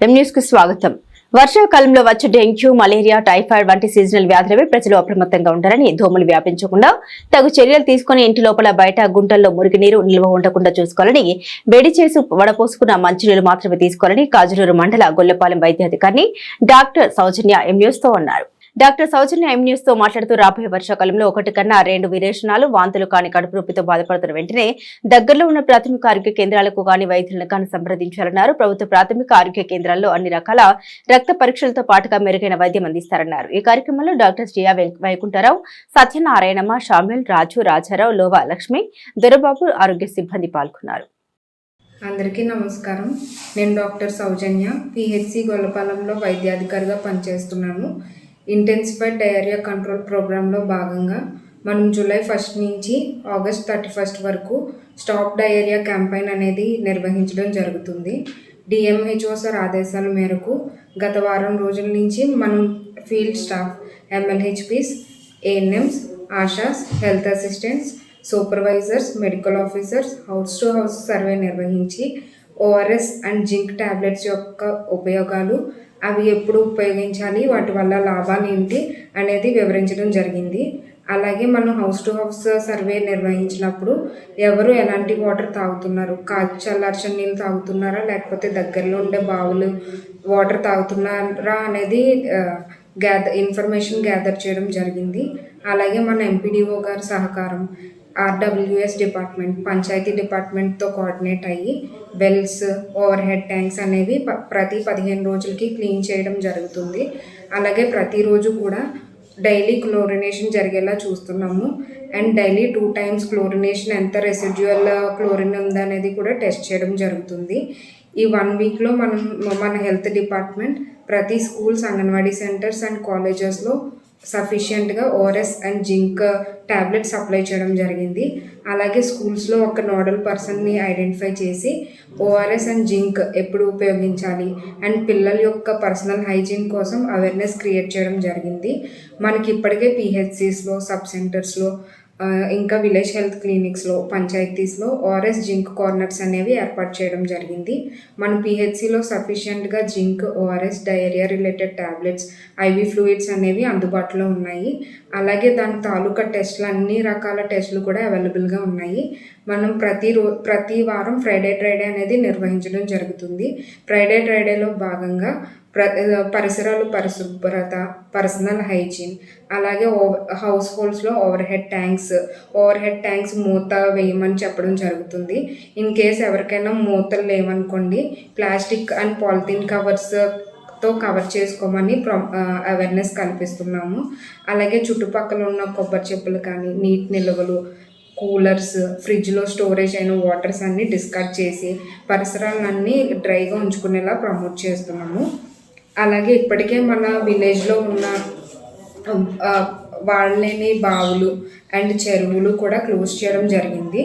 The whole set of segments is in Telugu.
కు స్వాగతం. వర్షాకాలంలో వచ్చే డెంగ్యూ మలేరియా టైఫాయిడ్ వంటి సీజనల్ వ్యాధులపై ప్రజలు అప్రమత్తంగా ఉండాలని దోమలు వ్యాపించకుండా తగు చర్యలు తీసుకుని ఇంటి లోపల బయట గుంటల్లో మురికినీరు నిల్వ ఉండకుండా చూసుకోవాలని వేడి చేసి వడపోసుకున్న మంచినీరు మాత్రమే తీసుకోవాలని కాజులూరు మండల గొల్లపాలెం వైద్యాధికారిని డాక్టర్ సౌజన్య ఎం తో అన్నారు. డాక్టర్ సౌజన్య ఎం న్యూస్తో మాట్లాడుతూ రాబోయే వర్షాకాలంలో ఒకటి కన్నా రెండు విరేచనాలు వాంతులు కాని కడుపు నొప్పితో బాధపడుతున్న వెంటనే దగ్గరలో ఉన్న ప్రాథమిక ఆరోగ్య కేంద్రాలకు గాని వైద్యులను కానీ సంప్రదించాలన్నారు. ప్రభుత్వ ప్రాథమిక ఆరోగ్య కేంద్రాల్లో అన్ని రకాల రక్త పరీక్షలతో పాటుగా మెరుగైన వైద్యం అందిస్తారన్నారు. ఈ కార్యక్రమంలో డాక్టర్ జియా వైకుంఠరావు సత్యనారాయణమ్మ షామిల్ రాజు రాజారావు లోవా లక్ష్మి దొరబాబు ఆరోగ్య సిబ్బంది పాల్గొన్నారు. అందరికీ నమస్కారం. నేను డాక్టర్ సౌజన్య పిహెచ్సి గొల్లపాలెంలో వైద్యాధికారిగా పనిచేస్తున్నాను. ఇంటెన్సిఫైడ్ డయేరియా కంట్రోల్ ప్రోగ్రాంలో భాగంగా మనం జూలై ఫస్ట్ నుంచి ఆగస్ట్ థర్టీ ఫస్ట్ వరకు స్టాప్ డయేరియా క్యాంపెయిన్ అనేది నిర్వహించడం జరుగుతుంది. డిఎంహెచ్ఓ సార్ ఆదేశాల మేరకు గత వారం రోజుల నుంచి మనం field staff MLHPs ANMs ASHAs health assistants supervisors medical officers house to house survey నిర్వహించి ఓఆర్ఎస్ అండ్ జింక్ టాబ్లెట్స్ యొక్క ఉపయోగాలు అవి ఎప్పుడు ఉపయోగించాలి వాటి వల్ల లాభాలు ఏంటి అనేది వివరించడం జరిగింది. అలాగే మనం హౌస్ టు హౌస్ సర్వే నిర్వహించినప్పుడు ఎవరు ఎలాంటి వాటర్ తాగుతున్నారు? కా చల్లార్చిన నీళ్ళు తాగుతున్నారా? లేకపోతే దగ్గరలో ఉండే బావులు వాటర్ తాగుతున్నారా అనేది గ్యాదర్ ఇన్ఫర్మేషన్ గ్యాదర్ చేయడం జరిగింది. అలాగే మన ఎంపీడీఓ గారి సహకారం. ఆర్డబ్ల్యూఎస్ డిపార్ట్మెంట్ పంచాయతీ డిపార్ట్మెంట్తో కోఆర్డినేట్ అయ్యి వెల్స్ ఓవర్ హెడ్ ట్యాంక్స్ అనేవి ప- ప్రతి పదిహేను రోజులకి క్లీన్ చేయడం జరుగుతుంది. అలాగే ప్రతిరోజు కూడా డైలీ క్లోరినేషన్ జరిగేలా చూస్తున్నాము. And daily two times chlorination ఎంత రెసిడ్యువల్ క్లోరిన్ ఉందనేది కూడా టెస్ట్ చేయడం జరుగుతుంది. ఈ వన్ వీక్లో మనం మన హెల్త్ డిపార్ట్మెంట్ ప్రతి స్కూల్స్ అంగన్వాడీ సెంటర్స్ అండ్ కాలేజెస్లో సఫిషియెంట్గా ORS and zinc tablet supply చేయడం జరిగింది. అలాగే స్కూల్స్లో ఒక నోడల్ పర్సన్ని ఐడెంటిఫై చేసి ఓఆర్ఎస్ అండ్ జింక్ ఎప్పుడు ఉపయోగించాలి అండ్ పిల్లల యొక్క పర్సనల్ హైజీన్ కోసం అవేర్నెస్ క్రియేట్ చేయడం జరిగింది. మనకి ఇప్పటికే పిహెచ్సిస్లో సబ్ సెంటర్స్లో ఇంకా విలేజ్ హెల్త్ క్లినిక్స్లో పంచాయతీస్లో ఓఆర్ఎస్ జింక్ కార్నర్స్ అనేవి ఏర్పాటు చేయడం జరిగింది. మన పిహెచ్సిలో సఫిషియెంట్గా zinc ORS diarrhoea related tablets IV fluids అనేవి అందుబాటులో ఉన్నాయి. అలాగే దాని తాలూకా టెస్ట్లు అన్ని రకాల టెస్టులు కూడా అవైలబుల్గా ఉన్నాయి. మనం ప్రతి రో ప్రతి వారం ఫ్రైడే ట్రైడే అనేది నిర్వహించడం జరుగుతుంది. ఫ్రైడే ట్రైడేలో భాగంగా ప్ర పరిసరాలు పరిశుభ్రత పర్సనల్ హైజీన్ అలాగే ఓవర్ హౌస్ హోల్డ్స్లో overhead tanks overhead tanks మూత వేయమని చెప్పడం జరుగుతుంది. ఇన్ కేస్ ఎవరికైనా మూతలు లేవనుకోండి ప్లాస్టిక్ అండ్ పాలిథిన్ కవర్స్తో కవర్ చేసుకోమని అవేర్నెస్ కల్పిస్తున్నాము. అలాగే చుట్టుపక్కల ఉన్న కొబ్బరి చెప్పులు కానీ నీటి నిల్వలు కూలర్స్ ఫ్రిడ్జ్లో స్టోరేజ్ అయిన వాటర్స్ అన్నీ డిస్కార్డ్ చేసి పరిసరాలన్నీ డ్రైగా ఉంచుకునేలా ప్రమోట్ చేస్తున్నాము. అలాగే ఇప్పటికే మన విలేజ్లో ఉన్న ఆ, వాడలేని బావులు అండ్ చెరువులు కూడా క్లోజ్ చేయడం జరిగింది.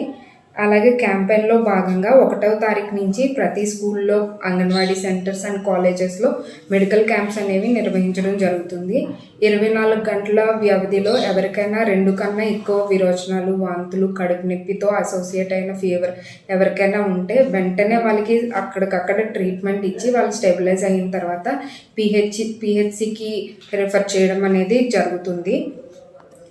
అలాగే క్యాంపెయిన్లో భాగంగా ఒకటవ తారీఖు నుంచి ప్రతి స్కూల్లో అంగన్వాడీ సెంటర్స్ అండ్ కాలేజెస్లో మెడికల్ క్యాంప్స్ అనేవి నిర్వహించడం జరుగుతుంది. ఇరవై నాలుగు గంటల వ్యవధిలో ఎవరికైనా రెండు కన్నా ఎక్కువ విరోచనాలు వాంతులు కడుపు నొప్పితో అసోసియేట్ అయిన ఫీవర్ ఎవరికైనా ఉంటే వెంటనే వాళ్ళకి అక్కడికక్కడ ట్రీట్మెంట్ ఇచ్చి వాళ్ళు స్టెబిలైజ్ అయిన తర్వాత పిహెచ్ పిహెచ్సికి రిఫర్ చేయడం అనేది జరుగుతుంది.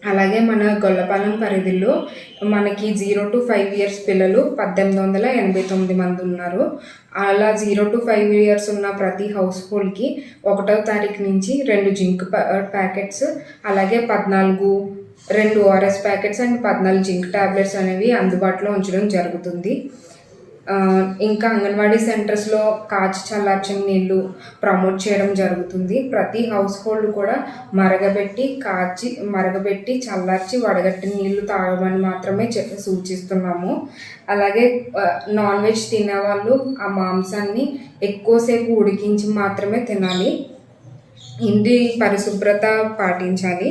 అలాగే మన గొల్లపాలెం పరిధిలో మనకి జీరో టు ఫైవ్ ఇయర్స్ పిల్లలు పద్దెనిమిది వందల ఎనభై తొమ్మిది మంది ఉన్నారు. అలా జీరో టు ఫైవ్ ఇయర్స్ ఉన్న ప్రతి హౌస్ హోల్డ్కి ఒకటో తారీఖు నుంచి రెండు జింక్ ప్యా- ప్యాకెట్స్ అలాగే పద్నాలుగు రెండు ఓఆర్ఎస్ ప్యాకెట్స్ అండ్ పద్నాలుగు జింక్ టాబ్లెట్స్ అనేవి అందుబాటులో ఉంచడం జరుగుతుంది. ఇంకా అంగన్వాడీ సెంటర్స్లో కాచి చల్లార్చిన నీళ్ళు ప్రమోట్ చేయడం జరుగుతుంది. ప్రతి హౌస్ హోల్డ్ కూడా మరగబెట్టి కాచి మరగబెట్టి చల్లార్చి వడగట్టిన నీళ్ళు తాగమని మాత్రమే సూచిస్తున్నాము. అలాగే నాన్ వెజ్ తినేవాళ్ళు ఆ మాంసాన్ని ఎక్కువసేపు ఉడికించి మాత్రమే తినాలి. ఇంటి పరిశుభ్రత పాటించాలి.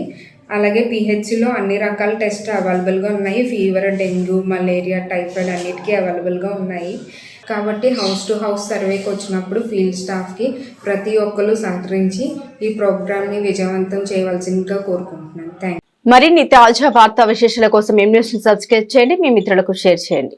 అలాగే పిహెచ్సిలో అన్ని రకాల టెస్ట్ అవైలబుల్గా ఉన్నాయి. ఫీవర్ డెంగ్యూ మలేరియా టైఫాయిడ్ అన్నిటికీ అవైలబుల్గా ఉన్నాయి. కాబట్టి హౌస్ టు హౌస్ సర్వేకి వచ్చినప్పుడు ఫీల్డ్ స్టాఫ్కి ప్రతి ఒక్కరు సహకరించి ఈ ప్రోగ్రామ్ని విజయవంతం చేయవలసిందిగా కోరుకుంటున్నాను. థ్యాంక్ మరిన్ని తాజా వార్తా విశేషాల కోసం ఎం న్యూస్ సబ్స్క్రైబ్ చేయండి. మీ మిత్రులకు షేర్ చేయండి.